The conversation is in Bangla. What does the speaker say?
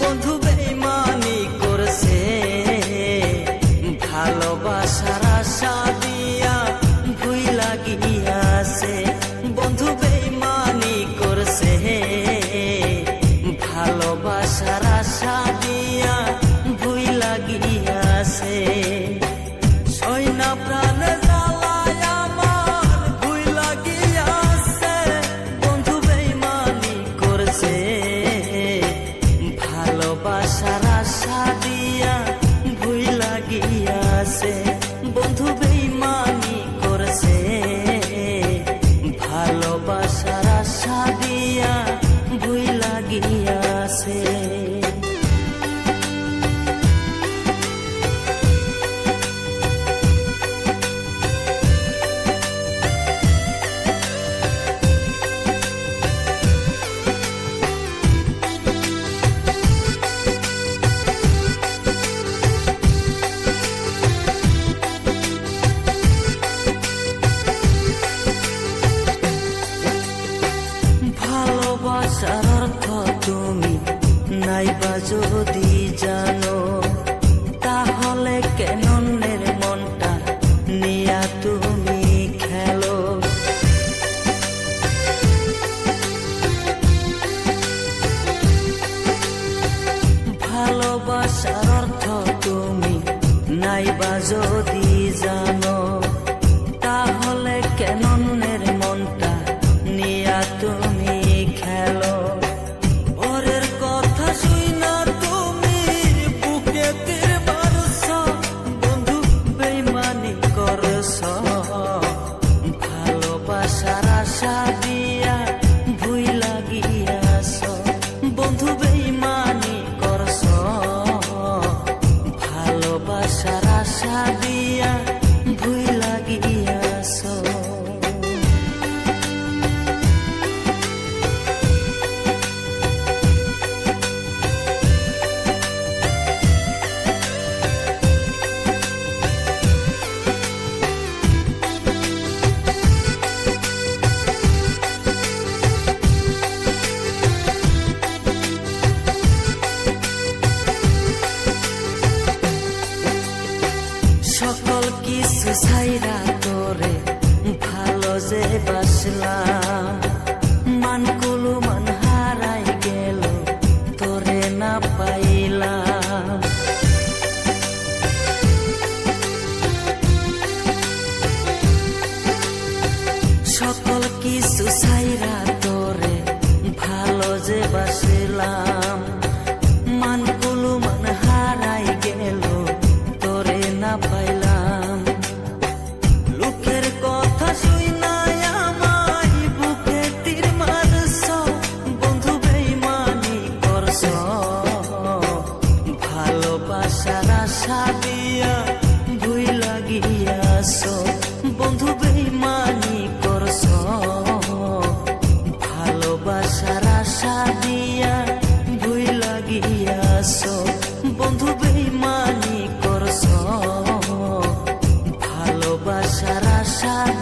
বন্ধু আশার অর্থ যদি জানো, তাহলে কেন মনটা নিয়া তুমি খেলো? ভালোবাসার অর্থ তুমি নাইবা যদি ভালোবাসার আশা সকল কিছু ছাইরা তোরে ভালো যে বাসলাম। মানকুলু মান হারাই গেল তোরে না পাইলাম। সকল কিছু ছাইরা তোরে ভালো যে বাসলাম। মান আশা দিয়া